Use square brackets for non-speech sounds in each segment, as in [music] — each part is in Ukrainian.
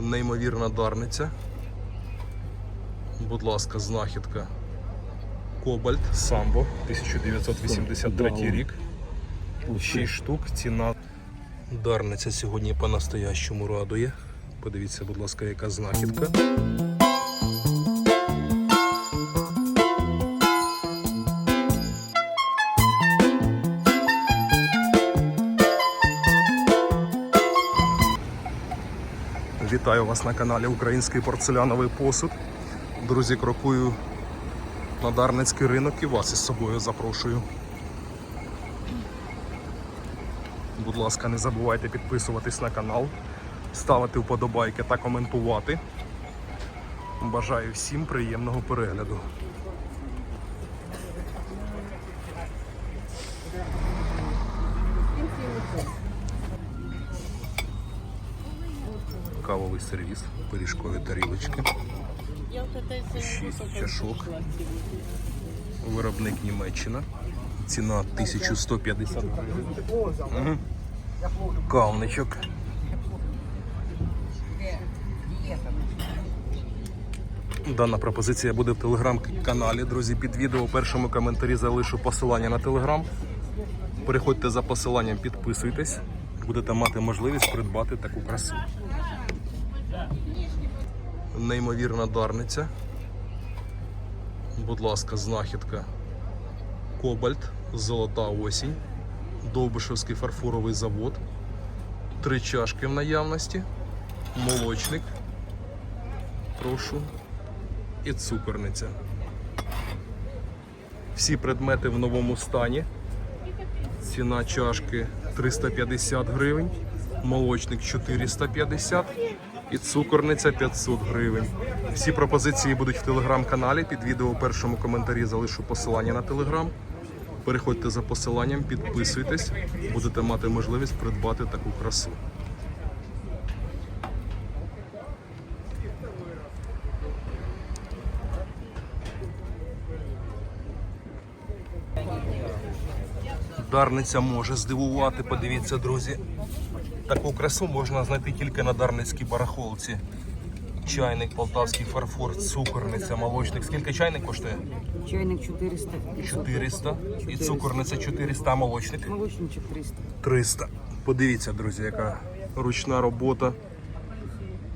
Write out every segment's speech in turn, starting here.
Неймовірна дарниця. Будь ласка, знахідка. Кобальт Самбо 1983 рік. 6 штук. Ціна дарниця сьогодні по-настоящому радує. Подивіться, будь ласка, яка знахідка. Вітаю вас на каналі Український порцеляновий посуд. Друзі, крокую на Дарницький ринок і вас із собою запрошую. Будь ласка, не забувайте підписуватись на канал, ставити вподобайки та коментувати. Бажаю всім приємного перегляду. Кавовий сервіс, пиріжкові тарілочки, шість чашок. Виробник Німеччина. Ціна 1150 гривень. Кавничок. Дана пропозиція буде в телеграм-каналі. Друзі, під відео у першому коментарі залишу посилання на телеграм. Переходьте за посиланням, підписуйтесь, будете мати можливість придбати таку красу. Неймовірна дарниця. Будь ласка, знахідка. Кобальт, золота осінь, Довбишевський фарфоровий завод, три чашки в наявності, молочник, прошу, і цукорниця. Всі предмети в новому стані. Ціна чашки 350 гривень, молочник 450 і цукорниця 500 гривень. Всі пропозиції будуть в телеграм-каналі. Під відео у першому коментарі залишу посилання на телеграм. Переходьте за посиланням, підписуйтесь, будете мати можливість придбати таку красу. Дарниця може здивувати, подивіться, друзі. Таку красу можна знайти тільки на Дарницькій барахолці. Чайник, полтавський фарфор, цукорниця, молочник. Скільки чайник коштує? Чайник 400, 400. І цукорниця 400, а молочник молочник 400. 300. Подивіться, друзі, яка ручна робота.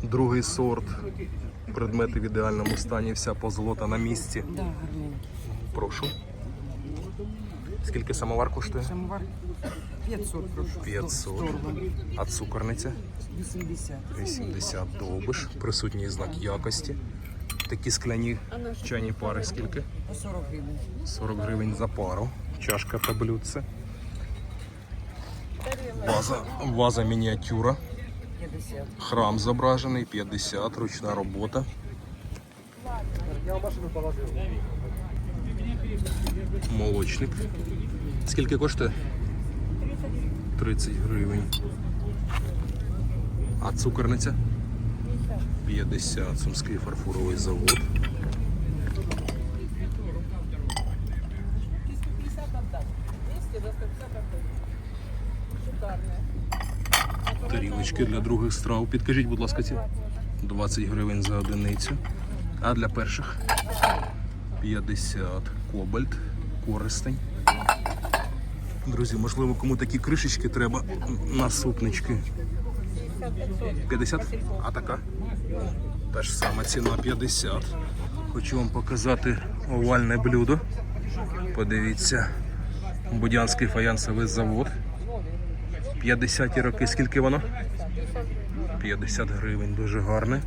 Другий сорт. Предмети в ідеальному стані, вся позолота на місці. Да, гарненький. Прошу. Скільки самовар коштує? Самовар 500, прошу. 500. А цукорниця? 80. 80 довбиш, присутній знак якості. Такі скляні чайні пари скільки? 40 гривень. 40 гривень за пару. Чашка та блюдце. Ваза, ваза мініатюра. 50. Храм зображений, 50, ручна робота. Молочник. Скільки коштує? 30 гривень. А цукорниця? 50. Сумський фарфоровий завод. Тарілочки для других страв. Підкажіть, будь ласка, ці 20 гривень за одиницю. А для перших 50 кобальт, користень. Друзі, можливо, кому такі кришечки треба на супнички. 50? А така? Та ж сама ціна 50. Хочу вам показати овальне блюдо. Подивіться, Будянський фаянсовий завод. 50 роки. Скільки воно? 50 гривень, дуже гарне.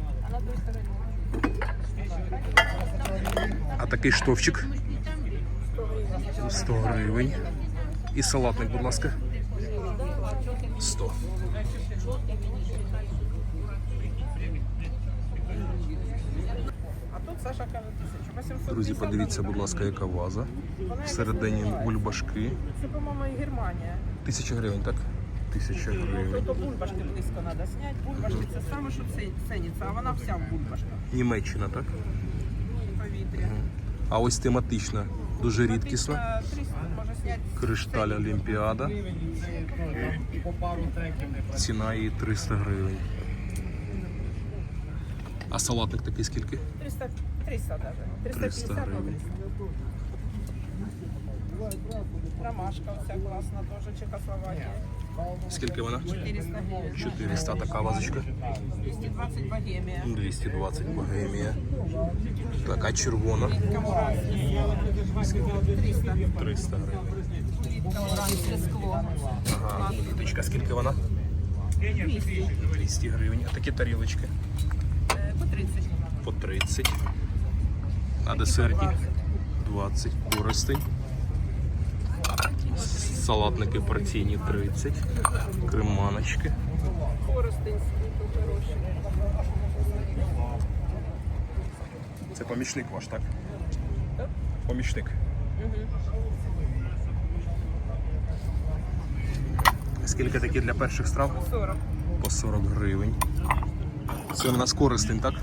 А такий штовчик? 100 гривень. І салатник, будь ласка. 100. А тут Саша каже 1800. Друзі, подивіться, будь ласка, яка ваза. Всередині бульбашки. Це, по-моєму, Германія. Тисяча гривень, так? Тисяча гривень. Тобто бульбашки близько треба зняти. Бульбашки це саме, що ціниться, а вона вся в бульбашках. Німеччина, так? Повітря. А ось тематична, дуже рідкісна. Після 300 може зняти. Кришталь Олімпіада. Ціна її 300 гривень. А салатник такий скільки? 300, 300 даже. 300 350 гривень. Ромашка оця класна теж, Чехословакія. Скільки вона? 400 гривень. 400 така вазочка. 220 богемія. 220 богемія. Така червона. 300. 300 гривень. Ага, плиточка. Скільки вона? 200 гривень. А такі тарілочки? По 30. По 30. А десертні? 20. Користень. Салатники порційні 30. Креманочки. Це помічник ваш, так? Помічник. Скільки такі для перших страв? 40. По 40 гривень. Це в нас користень, так?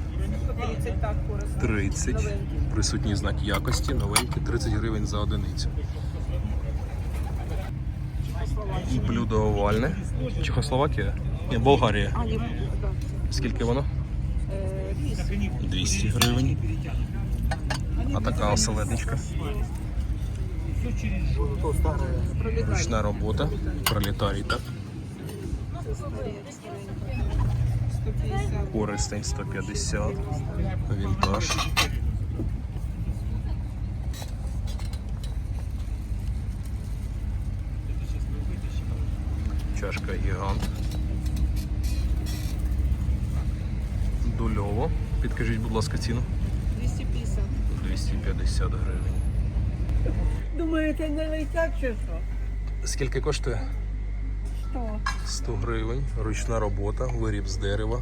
30 так, коростень. 30. Присутній знак якості, новенькі, 30 гривень за одиницю. Блюдо овальне. Чехословакія? Ні, Болгарія. Скільки воно? 200 гривень. А така оселедничка. Ручна робота. Пролетарій, так? Користень 150. Вінтаж. Чашка гігант. Дульово. Підкажіть, будь ласка, ціну. 250. 250 гривень. Думаєте, не летять чи що? Скільки коштує? Що? 100 гривень. Ручна робота, виріб з дерева.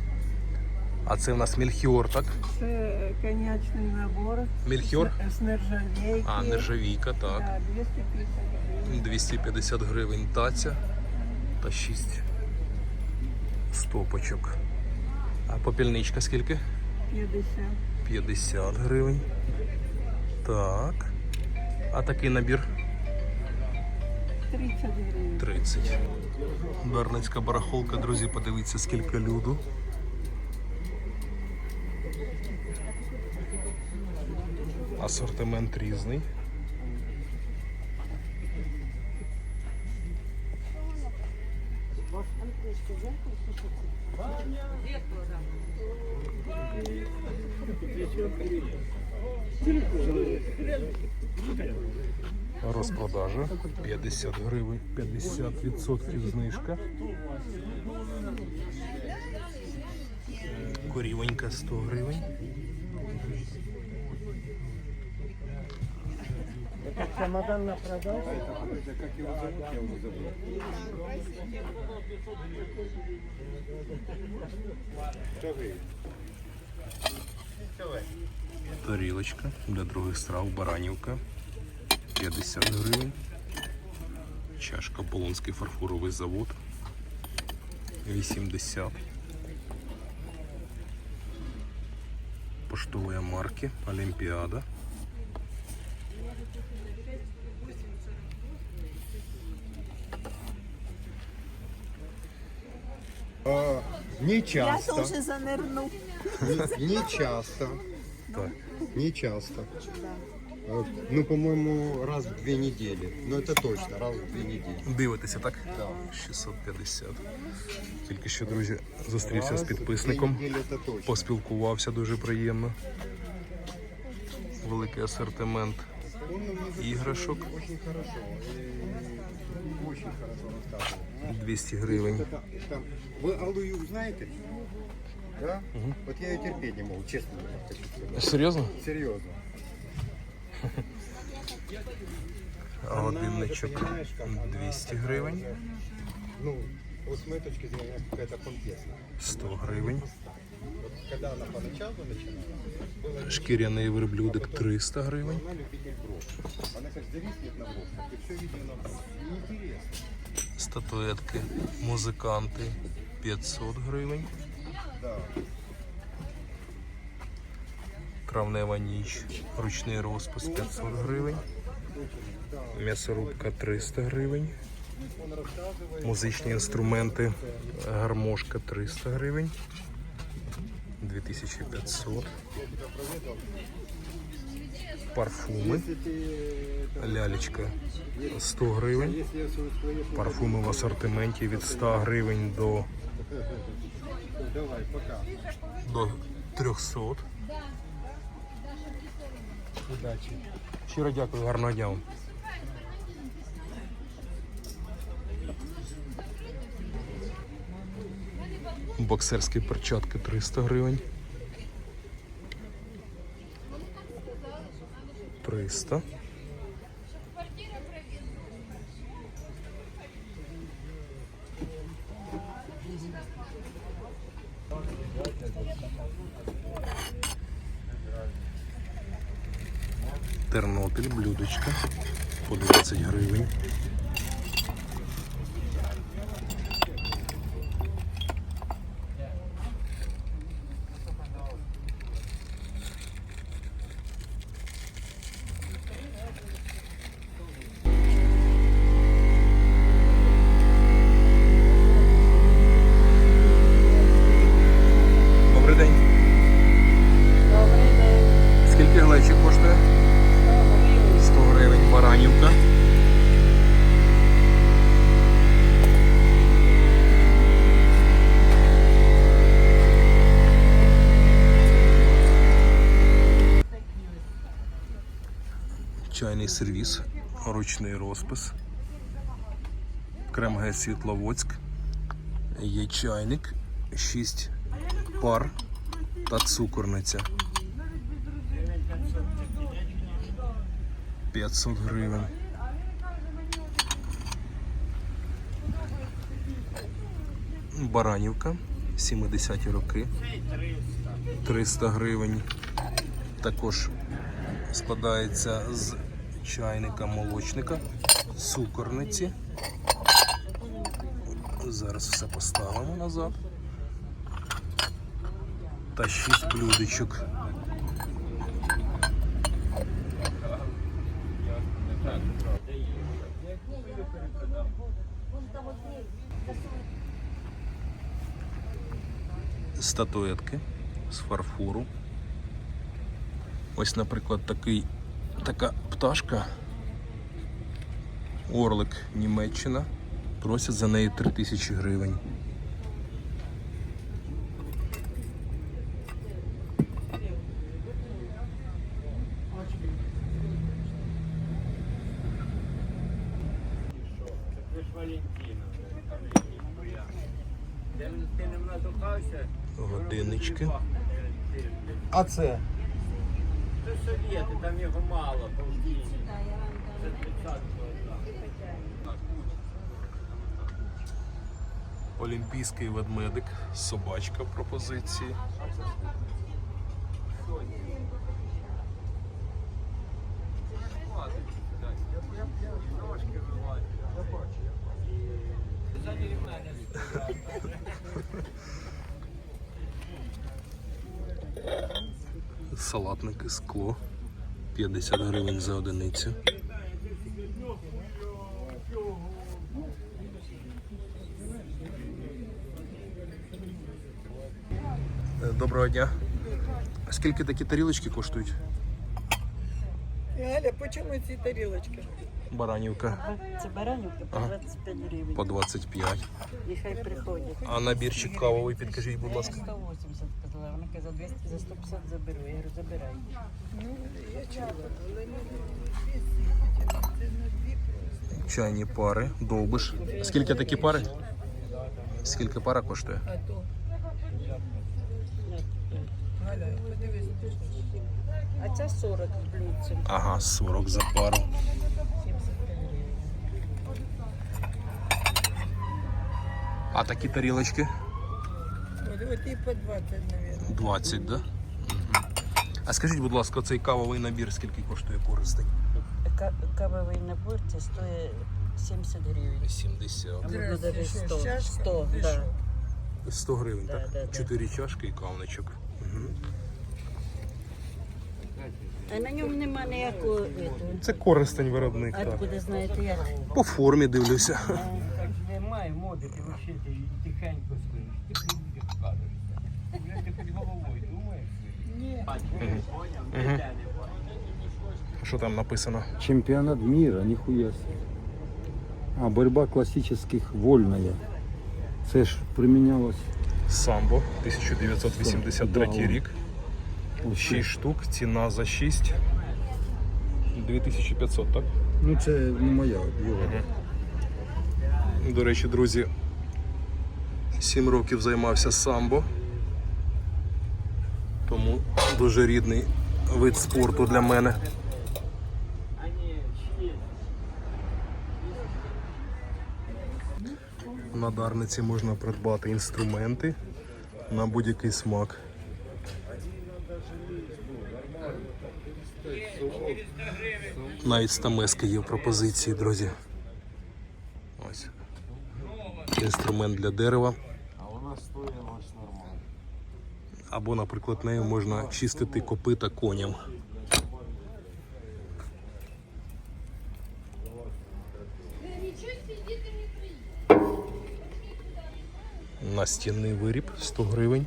А це в нас мельхіор, так? Це конячний набор. Мельхіор? З нержавійки. А, нержавійка, так. Да, 250 гривень. 250 гривень таця та 6 стопочок. А попільничка скільки? 50. 50 гривень. Так. А такий набір 30 гривень. 30. Дарницька барахолка, друзі, подивіться, скільки люду. Асортимент різний. Розпродажа 50 гривень, 50% знижка. Корівонька 100 гривень. Чемодан на продажу. Тарілочка для других страв, баранівка 50 гривень. Чашка Полонський фарфоровий завод 80. Поштові марки Олімпіада. Не часто. Я теж занирну. Не, не часто. Так. Не часто. Э, Ну, по-моему, раз в две недели. Ну, это точно, раз в две недели. Дивитеся, так? Да. 650. Тільки що, друзі, зустрівся з Раз в две підписником. недели это точно. Поспілкувався дуже приємно. Великий асортимент Он мне іграшок. очень хорошо. э, Очень хорошо рассказывал. 200 гривень. Это, там, вы Алую знаете? Да? Вот я ее терпеть не могу, честно хочу сказать. Серйозно? Серьезно. [laughs] Годинничок 200 гривень, Ну, вот с моей точки зрения, какая-то помпесная. 100 гривень. Шкіряний верблюдик 300 гривень. Статуетки, музиканти 500 гривень. Травнева ніч, ручний розпис 500 гривень. М'ясорубка 300 гривень. Музичні інструменти, гармошка 300 гривень. 2500. Парфуми. Лялечка 100 гривень. Парфуми в асортименті від 100 гривень до, до 300. Удачі. Щиро дякую, гарного дня вам. Боксерські перчатки 300 гривень. 300. Чайний сервіс, ручний розпис. Кремге Світловодськ. Є чайник, 6 пар та цукорниця. 500 гривень. Баранівка, 70-ті роки. 300 гривень. Також складається з чайника молочника, цукорниці. Зараз все поставимо назад. Та 6 блюдечок. статуетки з фарфору. Ось, наприклад, такий, така пташка. Орлик Німеччина. Просять за неї 3000 гривень. Годиннички. А це? Там його мало, повдіння. Це 30 Олімпійський ведмедик, собачка пропозиції. Салатники скло 50 гривень за одиницю. Е, Доброго дня. Скільки такі тарілочки коштують? Галя, по чому ці тарілочки? Баранівка Це баранівка по Ага. 25 гривень. по 25. І хай приходять. А набірчик кавовий підкажіть, будь ласка. 180 казала, вона казала, за 200, за 150 заберу. Я говорю, забирай. Чайні пари, довбиш. Скільки такі пари? Скільки пара коштує? А ця 40 з блюдцем. Ага, 40 за пару. 75 гривень. А такі тарілочки? От, от по 20, мабуть. 20, да? А скажіть, будь ласка, цей кавовий набір скільки коштує користень? Кавовий набор це стоїть 70 гривень. 70. А Здрасте, 100. чашка? 100, да. 100 гривень, Да, так? да, да. Чотири чашки і кавничок. Мгм. А на ньому нема ніякого. Це користень виробник, так. Откуда знаєте як? По формі дивлюся. Так немає моди, ти взагалі ти тихенько стоїш. Ти людям кажешся. Вже ти під головою не бачиш. Що там написано? Чемпионат мира, нихуя себе. А, борьба классических вольная. Це ж примінялось. Самбо 1983 рік. 6 штук, ціна за 6. 2500, так? Ну це не моя його. До речі, друзі, 7 років займався самбо. Тому дуже рідний вид спорту для мене. На дарниці можна придбати інструменти на будь-який смак. Навіть стамески є в пропозиції, друзі. Ось. Інструмент для дерева. А нас стоїть нормально. Або, наприклад, нею можна чистити копита коням. Настінний виріб 100 гривень.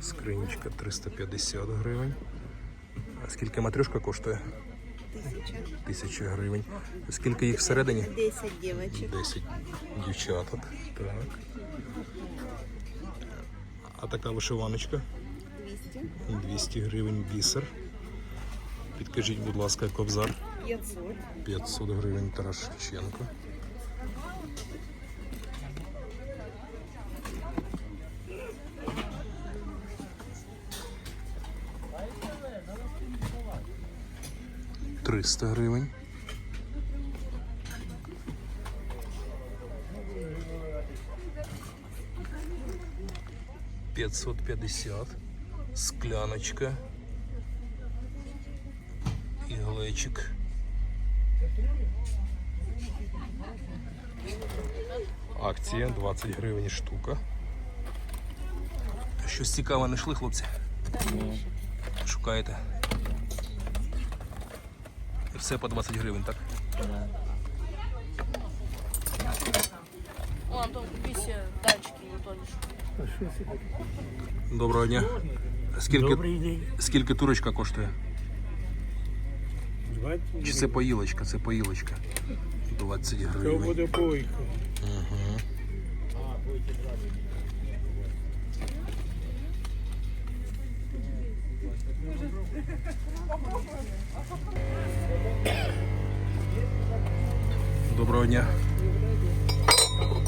Скринічка 350 гривень. Скільки матрюшка коштує? Тисяча. Гривень. Скільки їх всередині? Десять дівчаток. Десять дівчаток. Так. А така вишиваночка? 200. 200 гривень бісер. Підкажіть, будь ласка, кобзар. П'ятсот 500 гривень Тарашченко. 300 гривень. Пятьсот пятьдесят, скляночка, иглечик. акция 20 гривень штука. Щось цікаве знайшли, хлопці? Шукаєте? І Все по 20 гривень, так? О, Антон, купи себе датчики не утонешь. Доброго дня. Скільки, скільки турочка коштує? Чи це поїлочка? Це поїлочка. 20 гривень. Угу. Доброго дня.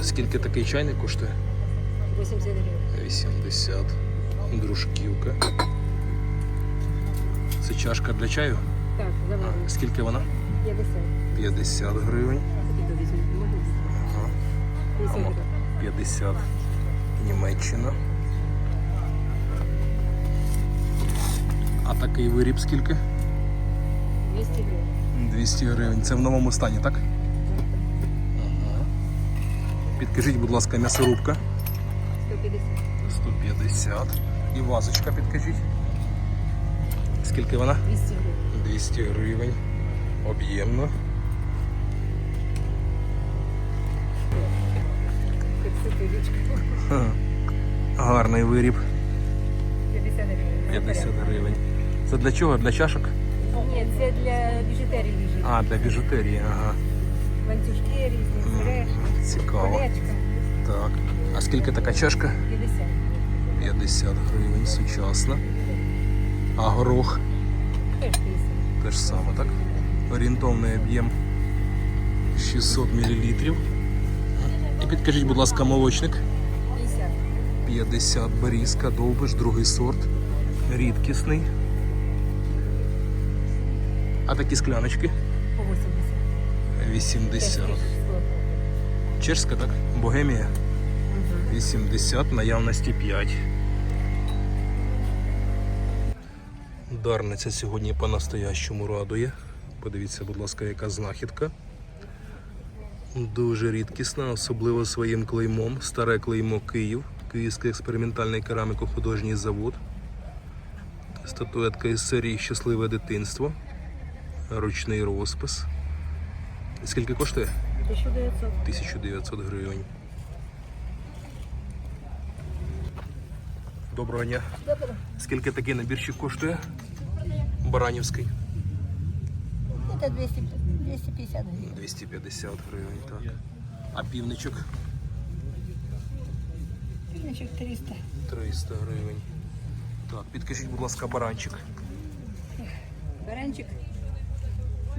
Скільки такий чайник коштує? 80 гривен. 80. Дружківка. Це чашка для чаю? Так, давай, А, скільки вона? 50. 50 гривень. Ага. 50. Німеччина. А такий виріб скільки? 200 гривен. 200 гривень. Це в новому стані, так? Ага. Підкажіть, будь ласка, м'ясорубка. 150. 150. І вазочка підкажіть. Скільки вона? 200 гривен. 200 гривень. Об'ємно. Гарний виріб. 50 гривен. 50 гривень. Це для чого? Для чашок? Ні, це для біжутерії лежить. А, для біжутерії, ага. Ланцюжки різні, сережки, Цікаво. колечка. Так. А скільки така чашка? 50. 50 гривень, сучасна. А горох Теж 50. теж саме, так? Орієнтовний об'єм 600 мл. І підкажіть, будь ласка, молочник. 50. 50 берізка, довбиш, другий сорт. Рідкісний. А такі скляночки По 80. 80. Теж 1000 Чешська, так? Богемія. 80, наявності 5. Дарниця сьогодні по-настоящому радує. Подивіться, будь ласка, яка знахідка. Дуже рідкісна, особливо своїм клеймом. Старе клеймо Київ, Київський експериментальний кераміко-художній завод. Статуетка із серії Щасливе дитинство. Ручний розпис. Скільки коштує? 1900. 1900 гривень. Доброго дня. Скільки такий набірчик коштує? Баранівський. Це 200, 250 гривень. 250 гривень, так. А півничок Півничок 300. 300 гривень. Так, підкажіть, будь ласка, баранчик. Баранчик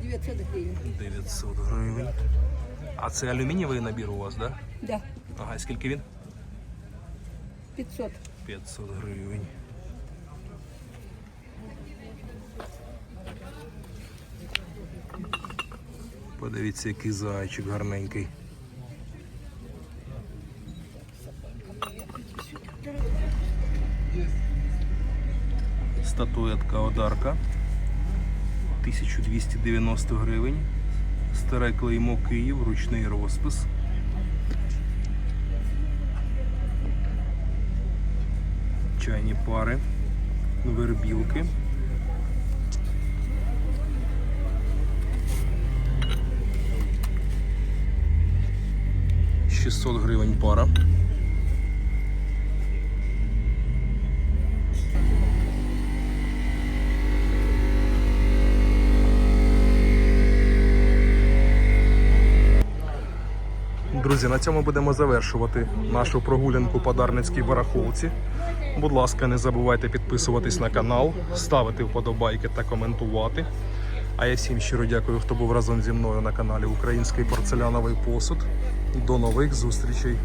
900 гривень. 900 гривень. А це алюмінієвий набір у вас, так? Да? Да, Ага, і скільки він? 500. 500 гривень. Подивіться, який зайчик гарненький. Статуетка Одарка. 1290 гривень. Старе клеймо Київ, ручний розпис. чайні пари, вербілки. Шістсот гривень пара. Друзі, на цьому будемо завершувати нашу прогулянку по Дарницькій барахолці. Будь ласка, не забувайте підписуватись на канал, ставити вподобайки та коментувати. А я всім щиро дякую, хто був разом зі мною на каналі Український порцеляновий посуд. До нових зустрічей!